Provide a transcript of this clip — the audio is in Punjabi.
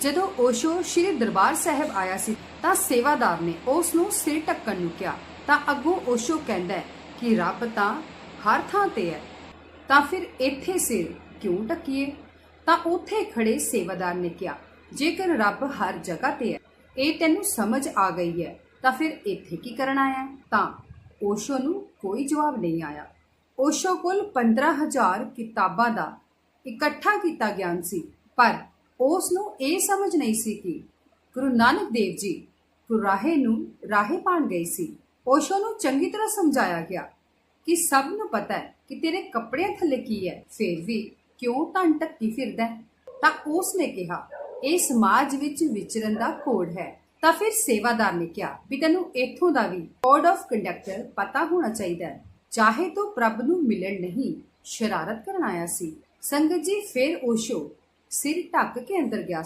ਜਦੋਂ ਓਸ਼ੋ ਸ਼੍ਰੀ ਦਰਬਾਰ ਸਾਹਿਬ ਆਇਆ ਸੀ, ਤਾਂ ਸੇਵਾਦਾਰ ਨੇ ਉਸ ਨੂੰ ਸਿਰ ਢੱਕਣ ਨੂੰ ਕਿਹਾ। ਤਾਂ ਅੱਗੋਂ ਓਸ਼ੋ ਕਹਿੰਦਾ ਕਿ ਰੱਬ ਤਾਂ ਹਰ ਥਾਂ ਤੇ ਹੈ। ਤਾਂ ਫਿਰ ਇੱਥੇ ਸਿਰ ਕਿਉਂ ਢੱਕੀਏ? ਤਾਂ ਉੱਥੇ ਖੜੇ ਸੇਵਾਦਾਰ ਨੇ ਕਿਹਾ, ਜੇਕਰ ਰੱਬ ਹਰ ਜਗ੍ਹਾ ਤੇ ਹੈ, ਇਹ ਤੈਨੂੰ ਸਮਝ ਆ ਗਈ ਹੈ, ਤਾਂ ਫਿਰ ਇੱਥੇ ਕੀ ਕਰਨ ਆਇਆ? ਤਾਂ ਓਸ਼ੋ ਨੂੰ ਕੋਈ ਜਵਾਬ ਨਹੀਂ ਆਇਆ। ਓਸ਼ੋ ਕੋਲ 15000 ਕਿਤਾਬਾਂ ਦਾ ਇਕੱਠਾ ਕੀਤਾ ਗਿਆਨ ਸੀ, ਪਰ ਉਸ ਨੂੰ ਇਹ ਸਮਝ ਨਹੀਂ ਸੀ ਕਿ ਗੁਰੂ ਨਾਨਕ ਦੇਵ ਜੀ ਕੁਰਾਹੇ ਨੂੰ ਰਾਹੇ ਪਾਣ ਗਏ ਸੀ। ਓਸ਼ੋ ਨੂੰ ਚੰਗੀ ਤਰ੍ਹਾਂ ਸਮਝਾਇਆ ਗਿਆ ਕਿ ਸਭ ਨੂੰ ਪਤਾ ਹੈ ਕਿ ਤੇਰੇ ਕੱਪੜਿਆਂ ਥੱਲੇ ਕੀ ਹੈ। ਫਿਰ ਵੀ ਕਿਉਂ ਧਨ ਟੱਕੀ ਫਿਰਦਾ ਤਾਂ ਉਸ ਨੇ ਕਿਹਾ, ਇਹ ਸਮਾਜ ਵਿੱਚ ਵਿਚਰਨ ਦਾ ਕੋਡ ਹੈ। ਤਾਂ ਫਿਰ ਸੇਵਾਦਾਰ ਨੇ ਕਿਹਾ ਵੀ ਤੈਨੂੰ ਇੱਥੋਂ ਦਾ ਵੀ ਕੋਡ ਆਫ ਕੰਡਕਟਰ ਪਤਾ ਹੋਣਾ ਚਾਹੀਦਾ ਹੈ। ਚਾਹੇ ਤੂੰ ਪ੍ਰਭ ਨੂੰ ਮਿਲਣ ਨਹੀਂ ਸ਼ਰਾਰਤ ਕਰਨ ਆਇਆ ਸੀ। ਸੰਗਤ ਜੀ, ਫਿਰ ਓਸ਼ੋ ਸਿਰ ਢੱਕ ਕੇ ਅੰਦਰ ਗਿਆ